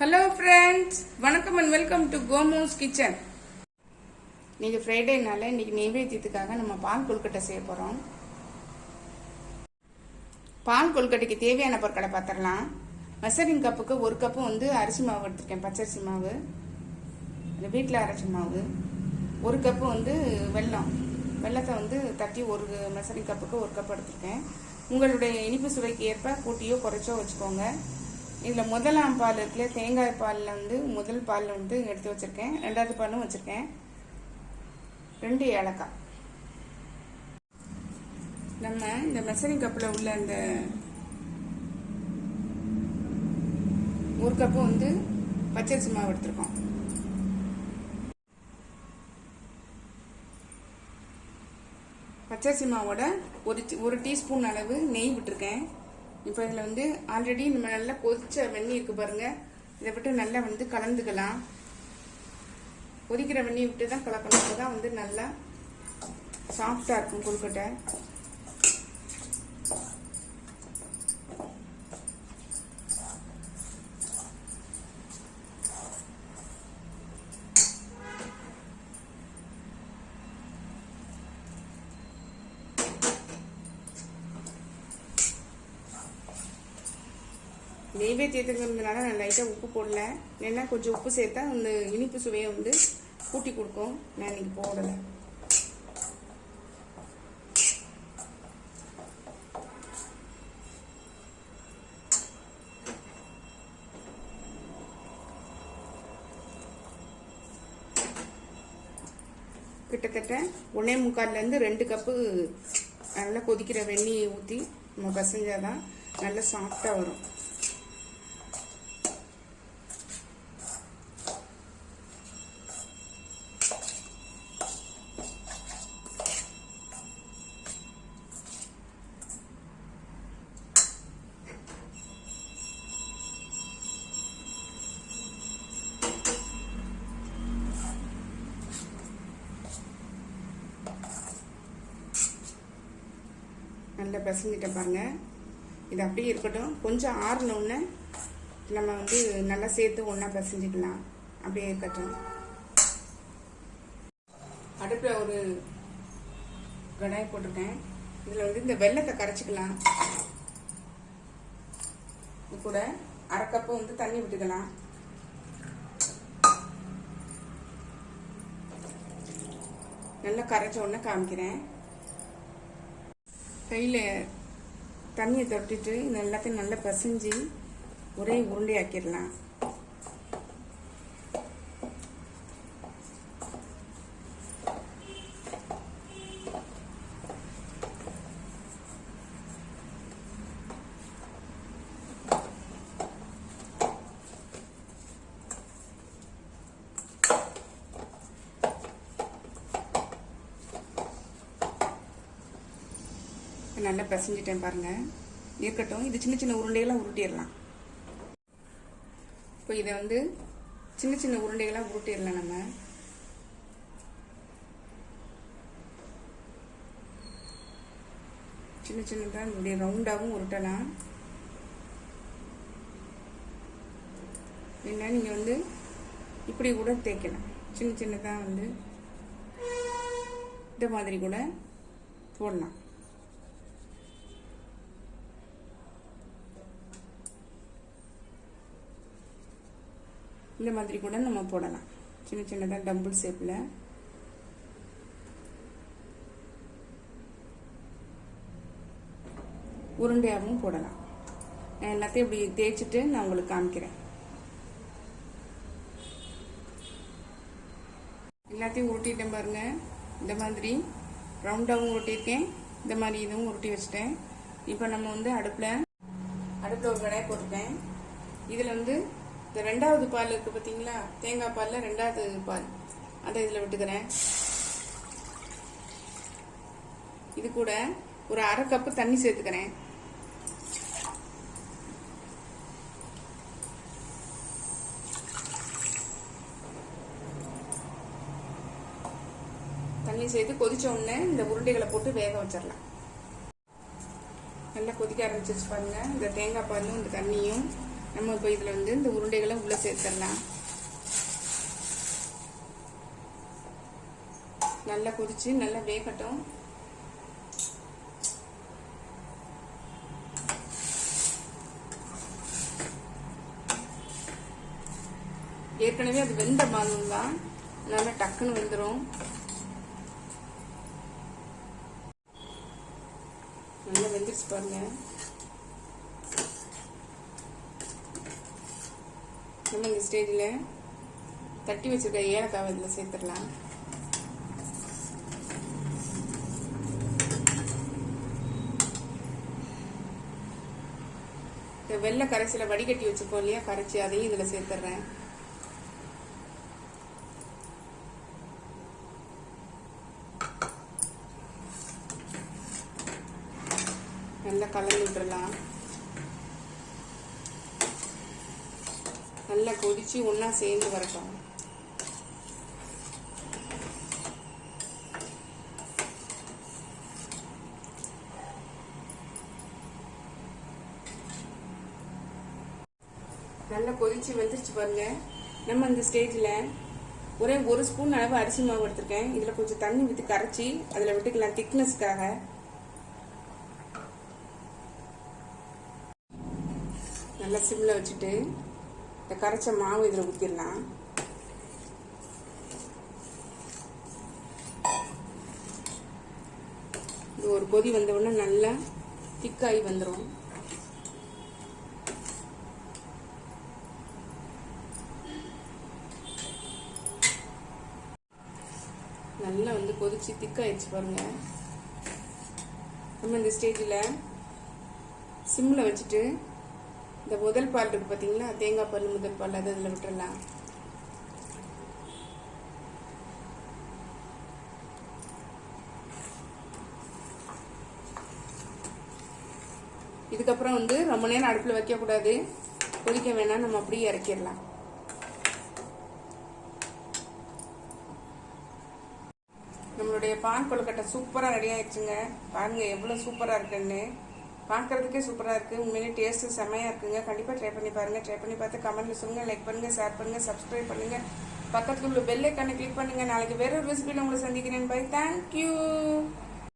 Hello friends வணக்கம் and welcome to Komos kitchen இன்னைக்கு ஃப்ரைடேனால இன்னைக்கு நைவேத்தியத்துக்காக நம்ம பால் கொழுக்கட்டை செய்ய போகிறோம் பால் கொழுக்கட்டைக்கு தேவையான பொருட்களை பார்த்துடலாம். மெசரிங் கப்புக்கு ஒரு கப்பு வந்து அரிசி மாவு எடுத்திருக்கேன் பச்சரிசி மாவு. வீட்டில் அரைச்ச மாவு. ஒரு கப்பு வந்து வெல்லம். வெல்லத்தை வந்து தட்டி ஒரு மெசரிங் கப்புக்கு ஒரு கப் எடுத்திருக்கேன். உங்களுடைய இனிப்பு சுவைக்கு ஏற்ப கூட்டியோ குறைச்சோ வச்சுக்கோங்க. இதில் முதலாம் பால் இருக்குல்ல தேங்காய் பாலில் வந்து முதல் பால் வந்து எடுத்து வச்சுருக்கேன். ரெண்டாவது பாலும் வச்சுருக்கேன். ரெண்டு ஏலக்காய். நம்ம இந்த மெசரிங் கப்பில் உள்ள அந்த ஒரு கப்பு வந்து பச்சரிசி மாவு எடுத்துருக்கோம். பச்சரிசி மாவோட ஒரு ஒரு டீஸ்பூன் அளவு நெய் விட்டுருக்கேன். இப்போ இதில் வந்து ஆல்ரெடி நம்ம நல்லா கொதிச்ச வெந்நீர் இருக்கு பாருங்க. இதை விட்டு நல்லா வந்து கலந்துக்கலாம். கொதிக்கிற வெந்நீர் விட்டு தான் கலக்கணும். அப்போ தான் வந்து நல்லா சாஃப்டாக இருக்கும் கொழுக்கட்டை. நெய்வேத்தியத்துங்கிறதுனால நான் லைட்டாக உப்பு போடல. ஏன்னா கொஞ்சம் உப்பு சேர்த்தா அந்த இனிப்பு சுவையை வந்து கூட்டி கொடுக்கும். நான் இன்னைக்கு போடலை. கிட்டத்தட்ட ஒன்னே முக்கால்லேருந்து ரெண்டு கப்பு நல்லா கொதிக்கிற வெண்ணியை ஊற்றி நம்ம பசஞ்சாதான் நல்லா சாஃப்டாக வரும். நல்லா பிசைஞ்சிட்டேன் பாருங்க. இது அப்படியே இருக்கட்டும். கொஞ்சம் ஆறினோடனே நம்ம வந்து நல்லா சேர்த்து ஒன்றா பிசைஞ்சிக்கலாம். அப்படியே இருக்கட்டும். அடுப்பில் ஒரு கடாய் போட்டிருக்கேன். இதில் வந்து இந்த வெள்ளத்தை கரைச்சிக்கலாம். இது கூட அரை கப்பு வந்து தண்ணி விட்டுக்கலாம் நல்லா கரைச்ச உடனே காமிக்கிறேன். கையில் தண்ணியை தொட்டிட்டு இது எல்லாத்தையும் நல்லா பசிஞ்சு ஒரே உருண்டையாக்கிடலாம். நல்லா பிசைஞ்சிட்டேன் பாருங்கள் இருக்கட்டும் இது சின்ன சின்ன உருண்டைகளாக உருட்டிடலாம். இப்போ இதை வந்து சின்ன சின்ன உருண்டைகளாக உருட்டிடலாம் நம்ம. சின்ன சின்னதாக இப்படி ரவுண்டாகவும் உருட்டலாம். என்ன நீங்கள் வந்து இப்படி கூட தேய்க்கலாம். சின்ன சின்னதாக வந்து இந்த மாதிரி கூட போடலாம். இந்த மாதிரி கூட நம்ம போடலாம். சின்ன சின்னதாக டம்பிள் ஷேப்பில் உருண்டையாகவும் போடலாம். நான் எல்லாத்தையும் இப்படி தேய்ச்சிட்டு நான் உங்களுக்கு காமிக்கிறேன். எல்லாத்தையும் உருட்டிட்டேன் பாருங்க. இந்த மாதிரி ரவுண்டாகவும் உருட்டியிருக்கேன். இந்த மாதிரி இதுவும் உருட்டி வச்சுட்டேன். இப்போ நம்ம வந்து அடுப்பில் அடுப்பில் ஒரு கடாய் போட்டுட்டேன். இதில் வந்து இந்த ரெண்டாவது பால் இருக்கு பார்த்தீங்களா தேங்காய் பாலில் ரெண்டாவது பால். அதை இதில் விட்டுக்கிறேன். இது கூட ஒரு அரை கப்பு தண்ணி சேர்த்துக்கிறேன். தண்ணி சேர்த்து கொதிச்ச உடனே இந்த உருண்டைகளை போட்டு வேக வச்சிடலாம். நல்லா கொதிக்க ஆரம்பிச்சிருச்சு பாருங்க. இந்த தேங்காய் பாலும் இந்த தண்ணியும். நம்ம இப்போ இதில் வந்து இந்த உருண்டைகளை உள்ளே சேர்த்துடலாம். நல்லா கொதிச்சு நல்லா வேகட்டும். ஏற்கனவே அது வெந்த மாவு தான் நல்லா டக்குன்னு வெந்துடும் நல்லா வெந்துருச்சு பாருங்க. நம்ம இந்த ஸ்டேஜில் தட்டி வச்சிருக்க ஏலக்காவை இதில் சேர்த்துடலாம். இந்த வெள்ளை கரைசலை வடிகட்டி வச்சுப்போம் இல்லையா? கரைச்சி அதையும் இதில் சேர்த்துட்றேன். நல்லா கலந்து விட்டுடலாம். நல்லா கொதிச்சு ஒன்றா சேர்ந்து வரட்டும் நல்லா கொதிச்சு வந்துருச்சு பாருங்க. நம்ம இந்த ஸ்டேஜில் ஒரே ஒரு ஸ்பூன் அளவு அரிசி மாவு எடுத்திருக்கேன். இதில் கொஞ்சம் தண்ணி விட்டு கரைச்சி அதில் விட்டுக்கலாம் திக்னஸ்க்காக நல்லா சிம்மில் வச்சுட்டு இந்த கரைச்ச மாவு இதில் ஊற்றிடலாம் இது ஒரு கொதி வந்த உடனே நல்லா திக்காகி வந்துடும் நல்லா வந்து கொதிச்சு திக்காயிடுச்சு பாருங்க. நம்ம இந்த ஸ்டேஜில் சிம்மில் வச்சுட்டு இந்த முதல் பால் இருக்கு பார்த்தீங்களா தேங்காய் பால் முதல் பால் அதை அதில் விட்டுறலாம். இதுக்கப்புறம் வந்து ரொம்ப நேரம் அடுப்பில் வைக்கக்கூடாது. கொதிக்க வேணாம் நம்ம அப்படியே இறக்கிடலாம். நம்மளுடைய பான் கொழுக்கட்டை சூப்பராக ரெடி ஆயிடுச்சுங்க. பாருங்க எவ்வளோ சூப்பராக இருக்குன்னு. பார்க்குறதுக்கே சூப்பராக இருக்குது உண்மையிலே டேஸ்ட்டு செம்மையாக இருக்குங்க. கண்டிப்பாக ட்ரை பண்ணி பாருங்கள் ட்ரை பண்ணி பார்த்து கமெண்ட்டில் சொல்லுங்கள் லைக் பண்ணுங்கள் ஷேர் பண்ணுங்கள் சப்ஸ்கிரைப் பண்ணுங்கள் பக்கத்தில் உள்ள பெல் ஐக்கானை கிளிக் பண்ணுங்கள் நாளைக்கு வேறு ஒரு ரெசிபியில் உங்களை சந்திக்கிறேன். By thank you